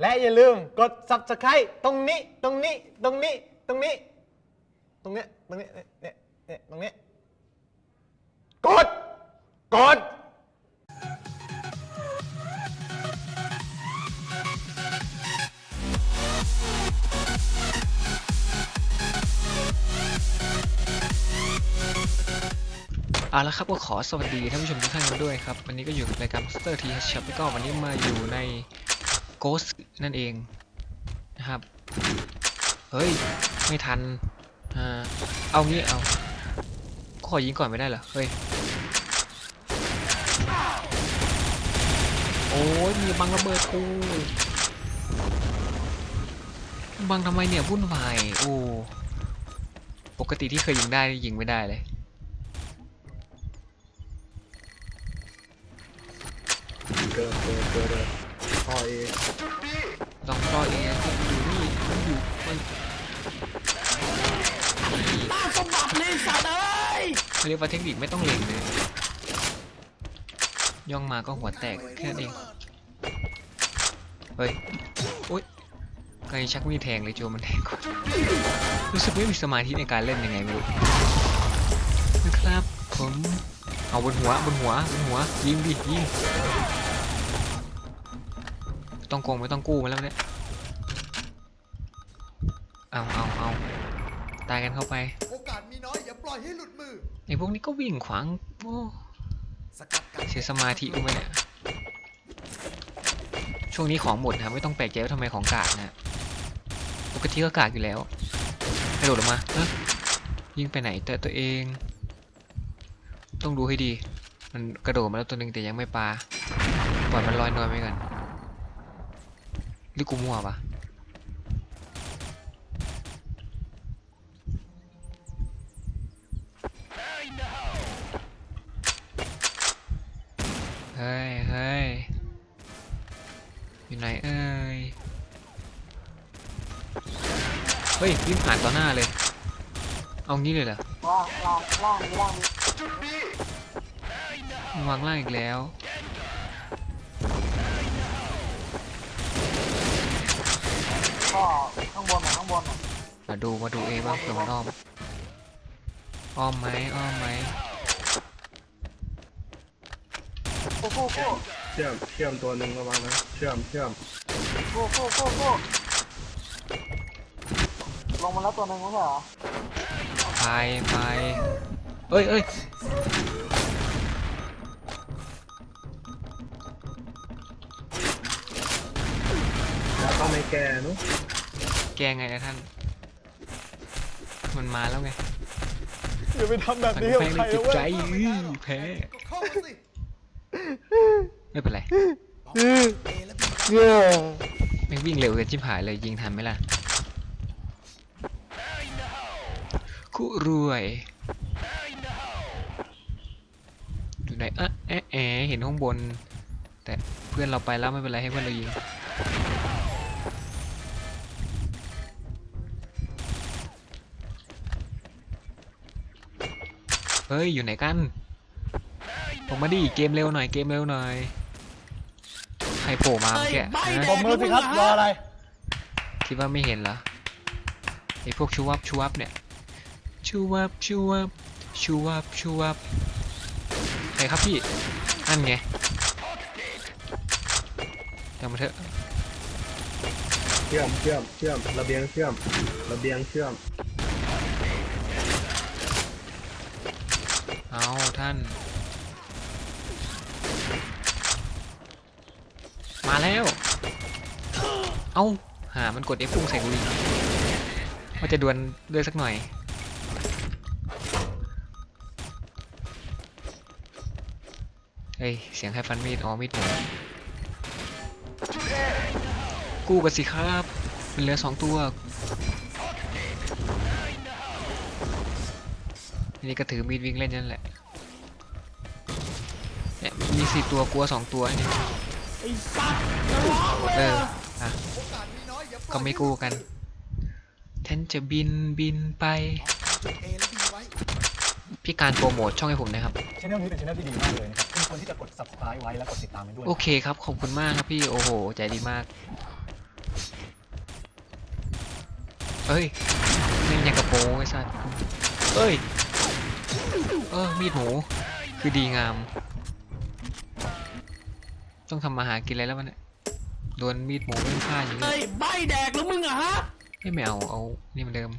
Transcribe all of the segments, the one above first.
และอย่าลืมกด subscribe ตรงนี้ตรงนี้ตรงนี้ตรงนี้ ตรงเนี้ยตรงเนี้ยเนี่ยเนี่ยตรงเนี้ยกด กดเอาละครับก็ขอสวัสดีท่านผู้ชมทุกท่านด้วยครับ วันนี้ก็อยู่กับรายการ Master T h Shop แล้วก็วันนี้มาอยู่ใน Ghost นั่นเองนะครับ เฮ้ย ไม่ทันอ่าเอางี้เอาก็ขอยิงก่อนไม่ได้เหรอ เฮ้ย โอ้ยมีบังระเบิดกูบังทำไมเนี่ยวุ่นวาย โอ้ปกติที่เคยยิงได้ยิงไม่ได้เลยเกิดเกิดเกิด เลยพ่อเองลองรอเองมันอยู่นี่มันอยู่มันสมบัติเลยสัตว์เอ้ยเขาเรียกว่าเทคนิคไม่ต้องเล็งเลย ย่องมาก็หัวแตกแค่นั้นเอง เฮ้ยโอ๊ยไกชักมีแทงเลยโจมันแทงก่อนรู้สึกไม่มีสมาธิในการเล่นยังไงไม่รู้นะครับผมเอาบนหัวบนหัวบนหัวยิงดิยิง ต้องโกงไม่ต้องกู้มาแล้วเนี่ยเอาเอาเอาตายกันเข้าไปโอกาสมีน้อยอย่าปล่อยให้หลุดมือไอ้พวกนี้ก็วิ่งขวางโอ้สกัดกันเสียสมาธิกูไหมเนี่ยช่วงนี้ของหมดนะครับไม่ต้องแปลกใจว่าทำไมของกากนะปกติก็กากอยู่แล้วกระโดดลงมาเอ้ยยิงไปไหนแต่ตัวเอง ต้องดูให้ดี มันกระโดดมาแล้วตัวหนึ่งแต่ยังไม่ปาปล่อยมันลอยนวลไปก่อน หรือกูมั่วปะเฮ้ยเฮ้ยอยู่ไหนเอ้ย เฮ้ยวิ่งผ่านต่อหน้าเลย เอางี้เลยเหรอล่างล่างล่างนี้ล่างนี้มันวางล่างอีกแล้ว ก็ข้างบนอะข้างบนอะมาดูมาดูเองบ้างเผื่อมันอ้อมอ้อมไหมอ้อมไหมกู้กู้กู้เชื่อมเชื่อมตัวหนึ่งระวังนะเชื่อมเชื่อมกู้กู้กู้กู้ลงมาแล้วตัวหนึ่งไม่ใช่เหรอไปไปเอ้ยเอ้ยแล้วต้อง แก่นุ๊กแกไงนะท่าน มันมาแล้วไงอย่าไปทำแบบมันนี้กับแพ้ใคในรจิตเว้ใจยอื้อแพ้ก็เข้ามาสิไม่เป็นไรเอและบีไว้ไม่งวิ่งเร็วเกินชิบหายเลยยิงทันไหมล่ะคุรวยอยู่ไหนอะแอะแอะเห็นข้างบน แต่เพื่อนเราไปแล้วไม่เป็นไรให้เพื่อนเรายิง เฮ้ย อยู่ไหนกันผมมาดิเกมเร็วหน่อยเกมเร็วหน่อยใครโผล่มาเมื่อกี้ใบฮะแดผมงมือสิครับรออะไร คิดว่าไม่เห็นเหรอไอพวกชูวับชูวับเนี่ยชูวับชูวับชูวับชูวับไหนครับพี่นั่นไงยังมาเถอะเชื่อมเชื่อมเชื่อมระเบียงเชื่อมระเบียงเชื่อม เอาท่าน มาแล้ว เอาหามันกด F พุ่งใส่กูอีกว่าจะดวลด้วยสักหน่อย เฮ้ย เสียงใครฟันมีด อ๋อมีดหมูกู้กันสิครับมันเหลือสองตัว นี่ก็ถือมีดวิ่งเล่นนั่นแหละ เนี่ยมีสี่ตัวกลัวสองตัวเนี่ยไอ้สัตว์นรกเอออะโอกาสมีน้อยอย่าปล่อยก็ไม่กู้กันฉันจะบินบินไปจุดเอและบีไว้พี่การโปรโมทช่องให้ผมนะครับช่องนี้เป็นช่องที่ดีมากเลยนะครับคุณควรที่จะกด subscribe ไว้แล้วกดติดตามไปด้วย โอเคครับ ขอบคุณมากครับพี่โอ้โห ใจดีมากเอ้ยนี่ยังกระโปรงไอ้สัสเอ้ย เออ มีดหมู คือดีงาม ต้องทำมาหากินอะไรแล้วมันเนี่ยโดนมีดหมูไม่ฆ่าอย่างนี้เฮ้ยใบแดกแล้วมึงอะฮะไม่ไม่เอา เอา นี่เหมือนเดิม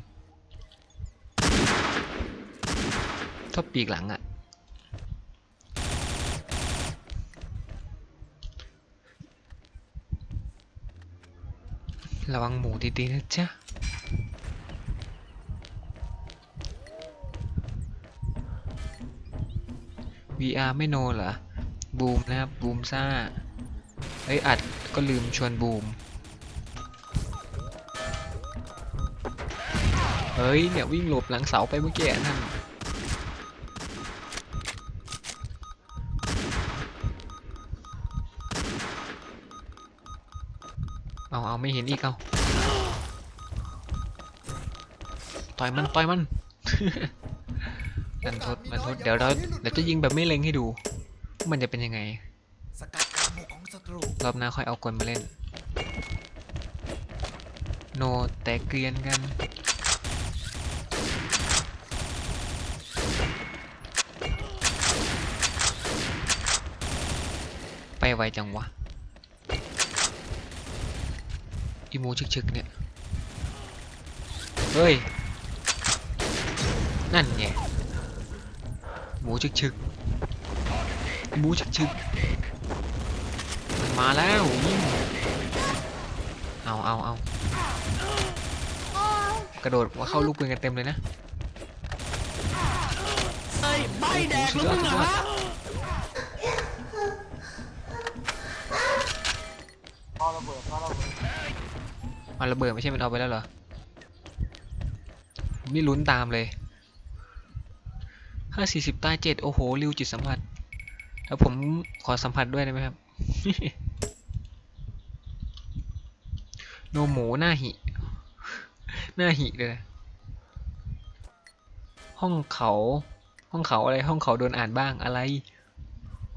ชอบปีกหลังอะระวังหมูดีๆนะจ๊ะ VR ไม่โนเหรอ บูมนะครับ บูมซ่าเอ้ย อัดก็ลืมชวนบูม เฮ้ย เนี่ย วิ่งหลบหลังเสาไปเมื่อกี้อะนั่นเอาเอาไม่เห็นอีกเอาต่อยมัน ต่อยมัน นันทดนันทดเดี๋ยวเราเดี๋ยวจะยิงแบบไม่เล็งให้ดูว่ามันจะเป็นยังไง สกัดการบุกของศัตรู รอบหน้าค่อยเอากลมาเล่น โนแต่เกรียนกัน ไปไวจังวะ อีหมูชึกๆเนี่ย เฮ้ย นั่นไง หมูชึกๆหมูชึกๆมันมาแล้วยิงเอาเอาเอากระโดดว่าเข้าลูกปืนกันเต็มเลยนะเฮ้ใบแดกแล้วมึงอะฮะพอระเบิดพอระเบิดมันระเบิดไม่ใช่มันเอาไปแล้วเหรอ นี่ลุ้นตามเลย ห้าสี่สิบตายเจ็ดโอ้โหริวจิตสัมผัสแล้วผมขอสัมผัสด้วยได้ไหมครับ โนหมูหน้าหิ หน้าหิเลยห้องเขา ห้องเขาอะไร ห้องเขาโดนอ่านบ้างอะไร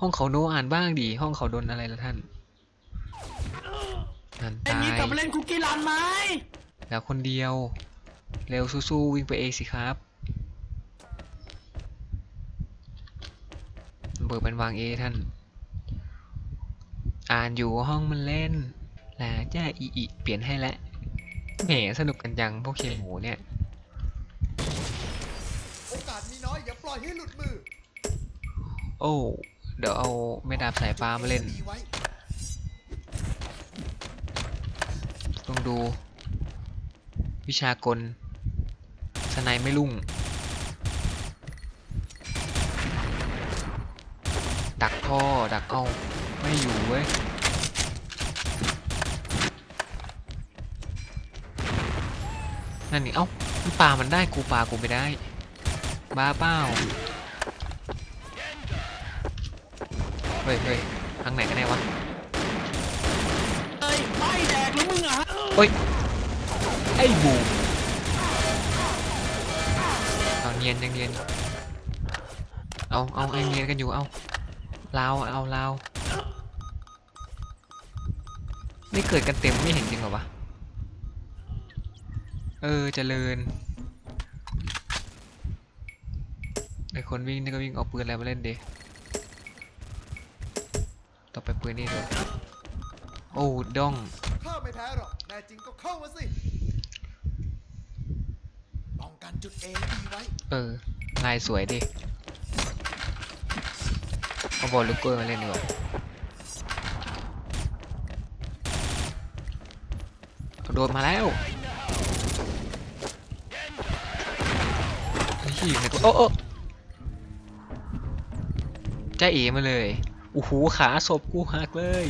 ห้องเขาโนอ่านบ้างดิห้องเขาโดนอะไรละท่านนั่นไอ้ตานี้กลับยมาเล่นคุกกี้รันไหมแล้วคนเดียว เร็วสู้ๆวิ่งไปเองสิครับ บิกมันวางเอท่าน อ่านอยู่ห้องมันเล่นแล้วจ้าอีอีเปลี่ยนให้แล้วแหมสนุกกันจังพวกเคียนหมูเนี่ย โอกาสมีน้อยอย่าปล่อยให้หลุดมือโอ้ เดี๋ยวเอาไม่ดาบสายฟ้ามาเล่น ดีไว้ต้องดู วิชากลสไนไม่ลุ่ง ดักท่อ ดักเอาไม่อยู่เว้ยนั่นนี่เอ้ามันปลามันได้กูปลากูไม่ได้ บ้าเป้าเฮ้ยเฮ้ยทางไหนกันแน่วะเฮ้ยใบแดกแล้วมึงอะฮะไอ้บูมเอาเนียนยังเนียน เอาเอาไอเนียนกันอยู่ เอา ลาวเอาลาวไม่เกิดกันเต็มไม่เห็นจริงเหรอวะ เออเจริญไอคนวิ่งนี่ก็วิ่งเอาปืนอะไรมาเล่นเดต่อไปปืนนี่เลยโอ้ด้องข้าไม่แพ้หรอกแน่จริงก็เข้ามาสิป้องกันจุดเอและบีไว้ เออลายสวยดิ เอาบอลลูกเกอร์มาเล่นดีกว่าเอาโดนมาแล้วเฮ้ยไหนกูโอ้โอ้จ้าเอ๋มาเลยโอ้โหขาศพกูหักเลย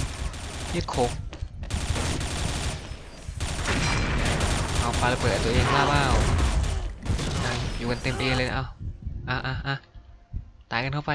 เย็ดโคกเอาปาระเบิดตัวเองล่าเปล่าอะอยู่กันเต็มเอเลยนะเอาอะอะอะตายกันเข้าไป